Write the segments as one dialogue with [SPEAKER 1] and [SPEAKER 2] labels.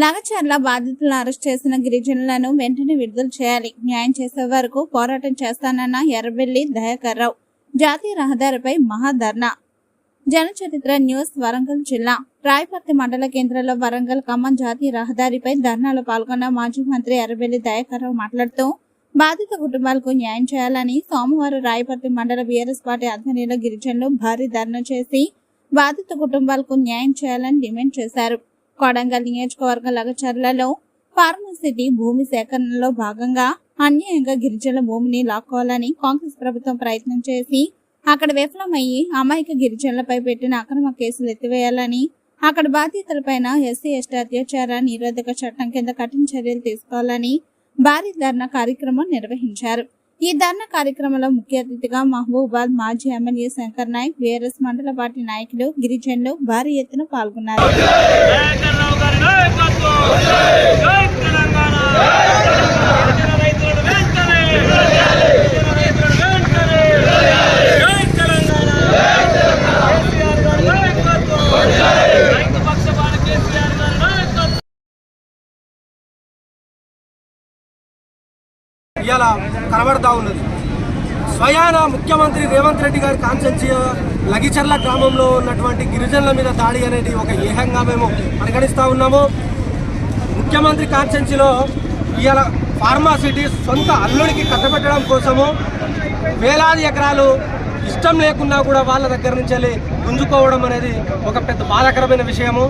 [SPEAKER 1] లగచర్ల బాధితులను అరెస్ట్ చేసిన గిరిజనులను వెంటనే విడుదల చేయాలి. న్యాయం చేసే వరకు పోరాటం చేస్తానన్న ఎర్రబెల్లి దయాకర్ రావు జాతీయ రహదారిపై మహాధర్నా. జనచరిత్ర న్యూస్ వరంగల్ జిల్లా. రాయపర్తి మండల కేంద్రంలో వరంగల్ ఖమ్మం జాతీయ రహదారిపై ధర్నాలో పాల్గొన్న మాజీ మంత్రి ఎర్రబెల్లి దయాకర్ రావు మాట్లాడుతూ బాధిత కుటుంబాలకు న్యాయం చేయాలని సోమవారం రాయపర్తి మండల బీఆర్ఎస్ పార్టీ ఆధ్వర్యంలో గిరిజనులు భారీ ధర్నా చేసి బాధిత కుటుంబాలకు న్యాయం చేయాలని డిమాండ్ చేశారు. కొడంగల్ నియోజకవర్గ లగచర్లలో ఫార్మసిటీ భూమి సేకరణలో భాగంగా అన్యాయంగా గిరిజనుల భూమిని లాక్కోవాలని కాంగ్రెస్ ప్రభుత్వం ప్రయత్నం చేసి అక్కడ విఫలమయ్యి అమాయక గిరిజనులపై పెట్టిన అక్రమ కేసులు ఎత్తివేయాలని అక్కడ బాధితులపైన ఎస్సీ ఎస్టీ అత్యాచార నిరోధక చట్టం కింద కఠిన చర్యలు తీసుకోవాలని భారీ ధర్నా కార్యక్రమం నిర్వహించారు. ఈ ధర్నా కార్యక్రమంలో ముఖ్య అతిథిగా మహబూబాద్ మాజీ ఎమ్మెల్యే శంకర్ నాయక్ బీఆర్ఎస్ మండల పార్టీ నాయకులు గిరిజనులు భారీ ఎత్తున పాల్గొన్నారు
[SPEAKER 2] తెలంగాణ గిరిజన రైతులను వెంటనే గిరిజన రైతులను వెంటనే జై తెలంగాణ కేసీఆర్ గారి నాయకత్వం రైతు పక్షపాత కేసీఆర్ గారి నాయకత్వం
[SPEAKER 3] ఇవాళ కనబడతా ఉన్నది. స్వయాన ముఖ్యమంత్రి రేవంత్ రెడ్డి గారి కాన్సెన్సీ లగిచర్ల గ్రామంలో ఉన్నటువంటి గిరిజనుల మీద దాడి అనేది ఒక ఏహంగా మేము పరిగణిస్తూ ఉన్నాము. ముఖ్యమంత్రి కాన్సెన్సీలో ఇవాళ ఫార్మాసిటీ సొంత అల్లుడికి కట్టబెట్టడం కోసము వేలాది ఎకరాలు ఇష్టం లేకున్నా కూడా వాళ్ళ దగ్గర నుంచి వెళ్ళి గుంజుకోవడం అనేది ఒక పెద్ద బాధాకరమైన విషయము.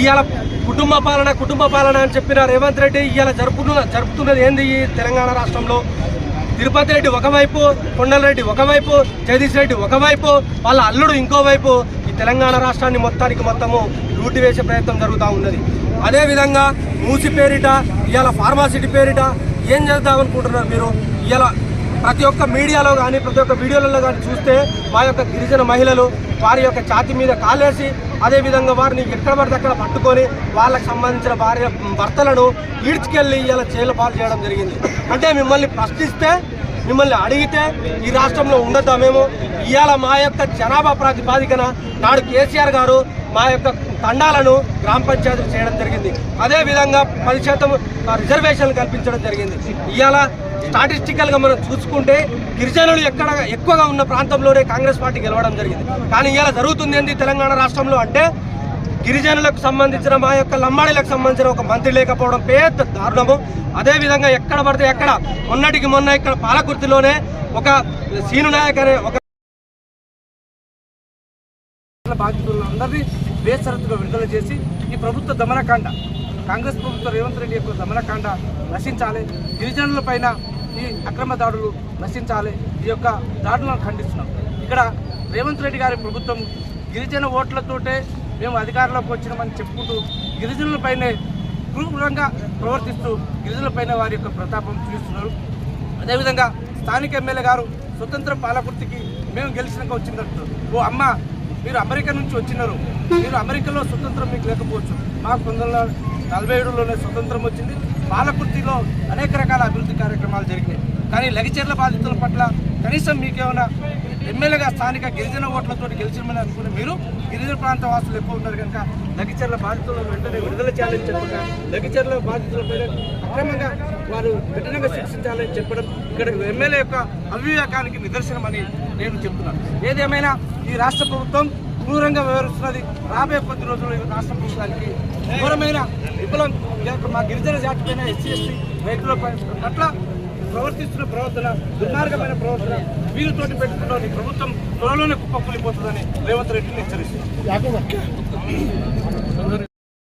[SPEAKER 3] ఇవాళ కుటుంబ పాలన కుటుంబ పాలన అని చెప్పిన రేవంత్ రెడ్డి ఇవాళ జరుపుతున్న జరుపుతున్నది ఏంది ఈ తెలంగాణ రాష్ట్రంలో? తిరుపతి రెడ్డి ఒకవైపు కొండలరెడ్డి ఒకవైపు జగదీష్ రెడ్డి ఒకవైపు వాళ్ళ అల్లుడు ఇంకోవైపు ఈ తెలంగాణ రాష్ట్రాన్ని మొత్తానికి మొత్తము లూటి వేసే ప్రయత్నం జరుగుతూ ఉన్నది. అదేవిధంగా మూసి పేరిట ఇవాళ ఫార్మాసిటీ పేరిట ఏం చేద్దామనుకుంటున్నారు మీరు? ఇలా ప్రతి ఒక్క మీడియాలో కానీ ప్రతి ఒక్క వీడియోలలో కానీ చూస్తే మా యొక్క గిరిజన మహిళలు వారి యొక్క ఛాతి మీద కాలేసి అదేవిధంగా వారిని ఎక్కడ పడితే అక్కడ పట్టుకొని వాళ్ళకి సంబంధించిన భార్య భర్తలను ఈడ్చుకెళ్ళి ఇలా జైలు పాలు చేయడం జరిగింది. అంటే మిమ్మల్ని ప్రశ్నిస్తే మిమ్మల్ని అడిగితే ఈ రాష్ట్రంలో ఉండద్దా మేము? ఇవాళ మా యొక్క జనాభా ప్రాతిపాదికన నాడు కేసీఆర్ గారు మా యొక్క తండాలను గ్రామ పంచాయతీలు చేయడం జరిగింది. అదేవిధంగా పది శాతం రిజర్వేషన్లు కల్పించడం జరిగింది. ఇవాళ స్టాటిస్టికల్గా మనం చూసుకుంటే గిరిజనులు ఎక్కడ ఎక్కువగా ఉన్న ప్రాంతంలోనే కాంగ్రెస్ పార్టీ గెలవడం జరిగింది. కానీ ఇలా జరుగుతుంది ఏంది తెలంగాణ రాష్ట్రంలో అంటే గిరిజనులకు సంబంధించిన మా యొక్క లంబాడీలకు సంబంధించిన ఒక మంత్రి లేకపోవడం పెద్ద దారుణము. అదేవిధంగా ఎక్కడ పడితే ఎక్కడ మొన్నటికి మొన్న ఇక్కడ పాలకుర్తిలోనే ఒక సీను నాయక్ అనే ఒక
[SPEAKER 4] బాధితులందరినీ బేసరత్తుగా విడుదల చేసి ఈ ప్రభుత్వ దమనకాండ కాంగ్రెస్ ప్రభుత్వ రేవంత్ రెడ్డి యొక్క దమనకాండ నశించాలి. గిరిజనుల పైన ఈ అక్రమ దాడులు నశించాలి. ఈ యొక్క దాడులను ఖండిస్తున్నాం. ఇక్కడ రేవంత్ రెడ్డి గారి ప్రభుత్వం గిరిజన ఓట్లతోటే మేము అధికారంలోకి వచ్చినామని చెప్పుకుంటూ గిరిజనులపైనే క్రూరంగా ప్రవర్తిస్తూ గిరిజనులపైన వారి యొక్క ప్రతాపం చూపిస్తున్నారు అదేవిధంగా స్థానిక ఎమ్మెల్యే గారు స్వతంత్ర పాలకుర్తికి మేము గెలిచినాక వచ్చిందంటారు ఓ అమ్మ మీరు అమెరికా నుంచి వచ్చినారు. మీరు అమెరికాలో స్వతంత్రం మీకు లేకపోవచ్చు. మాకు పంతొమ్మిది వందల నలభై ఏడులోనే స్వతంత్రం వచ్చింది. పాలకుర్తిలో అనేక రకాల అభివృద్ధి కార్యక్రమాలు జరిగినాయి. కానీ లగిచెర్ల బాధితుల పట్ల కనీసం మీకేమైనా ఎమ్మెల్యేగా స్థానిక గిరిజన ఓట్లతో గెలిచినమని అనుకుని మీరు గిరిజన ప్రాంత వాసులు ఎక్కువ ఉన్నారు కనుక లగిచెర్ల బాధితులను వెంటనే విడుదల చేయాలని చెప్పగా లగిచెర్ల బాధితులపై అక్రమంగా వారు కఠినంగా శిక్షించాలని చెప్పడం ఇక్కడ ఎమ్మెల్యే యొక్క అవివేకానికి నిదర్శనమని నేను చెప్తున్నాను. ఏదేమైనా ఈ రాష్ట్ర ప్రభుత్వం క్రూరంగా వ్యవహరిస్తున్నది. రాబోయే కొద్ది రోజుల్లో రాష్ట్ర ప్రభుత్వానికి ఘోరమైన విఫలం మా గిరిజన జాతి పైన ఎస్సీ ఎస్టీ రైతుల పట్ల ప్రవర్తిస్తున్న ప్రవర్తన దుర్మార్గమైన ప్రవర్తన వీరితోటి పెట్టుకున్న ప్రభుత్వం త్వరలోనే కుప్పకూలిపోతుందని రేవంత్ రెడ్డిని హెచ్చరిస్తుంది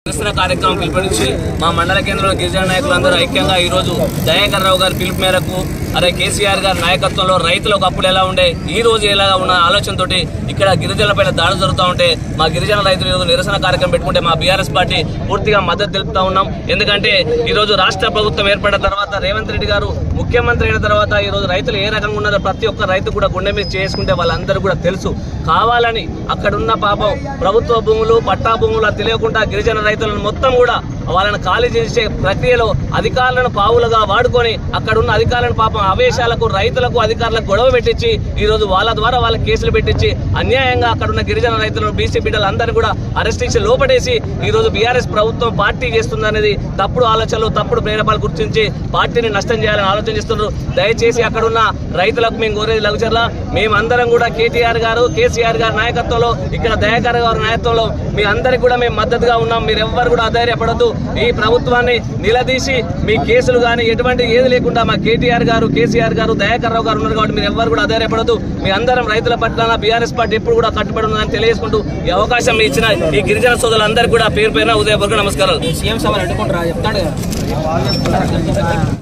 [SPEAKER 5] నిరసన కార్యక్రమం పిలుపునిచ్చి మా మండల కేంద్రంలో గిరిజన నాయకులందరూ ఐక్యంగా ఈరోజు దయాకర్ రావు గారి పిలుపు మేరకు అరే కేసీఆర్ గారి నాయకత్వంలో రైతులకు అప్పుడు ఎలా ఉండే ఈ రోజు ఎలా ఉన్న ఆలోచనతోటి ఇక్కడ గిరిజనులపైన దాడులు జరుగుతూ ఉంటే మా గిరిజన రైతులు ఈరోజు నిరసన కార్యక్రమం పెట్టుకుంటే మా బీఆర్ఎస్ పార్టీ పూర్తిగా మద్దతు తెలుపుతా ఉన్నాం. ఎందుకంటే ఈరోజు రాష్ట్ర ప్రభుత్వం ఏర్పడిన తర్వాత రేవంత్ రెడ్డి గారు ముఖ్యమంత్రి అయిన తర్వాత ఈరోజు రైతులు ఏ రకంగా ఉన్నారో ప్రతి ఒక్క రైతు కూడా గుండె మీద చేసుకుంటే వాళ్ళందరూ కూడా తెలుసు. కావాలని అక్కడున్న పాపం ప్రభుత్వ భూములు పట్టా భూములు తెలియకుండా గిరిజన రైతులను మొత్తం కూడా వాళ్ళని ఖాళీ చేసే ప్రక్రియలో అధికారులను పావులుగా వాడుకొని అక్కడ ఉన్న అధికారులను పాపం ఆవేశాలకు రైతులకు అధికారులకు గొడవ పెట్టించి ఈరోజు వాళ్ళ ద్వారా వాళ్ళకి కేసులు పెట్టించి అన్యాయంగా అక్కడ ఉన్న గిరిజన రైతులను బీసీ బిడ్డలందరినీ కూడా అరెస్ట్ చేసి లోపడేసి ఈరోజు బీఆర్ఎస్ ప్రభుత్వం పార్టీ చేస్తుందనేది తప్పుడు ఆలోచనలు తప్పుడు ప్రేరేపాలు గుర్తించి పార్టీని నష్టం చేయాలని ఆలోచన చేస్తున్నారు. దయచేసి అక్కడ ఉన్న రైతులకు మేము కోరేది లఘుచర్ల మేమందరం కూడా కేటీఆర్ గారు కేసీఆర్ గారి నాయకత్వంలో ఇక్కడ దయాకర్ గారి నాయకత్వంలో మీ అందరికి కూడా మేము మద్దతుగా ఉన్నాం. మీరెవ్వరు కూడా అధైర్యపడద్దు. ఈ ప్రభుత్వాన్ని నిలదీసి మీ కేసులు కానీ ఎటువంటి ఏది లేకుండా మా కేటీఆర్ గారు కేసీఆర్ గారు దయాకర్ రావు గారు ఉన్నారు కాబట్టి మీరు ఎవ్వరు కూడా అధైర్యపడద్దు. మీ అందరం రైతుల పట్ల బీఆర్ఎస్ పార్టీ ఎప్పుడు కూడా కట్టుబడి ఉందని తెలియజేసుకుంటూ ఈ అవకాశం ఇచ్చిన ఈ గిరిజన సోదరులందరికీ కూడా పేరు పేరున ఉదయపూర్వక నమస్కారాలు.
[SPEAKER 6] సీఎం సభ అడ్డుకుంటారా చెప్తాడు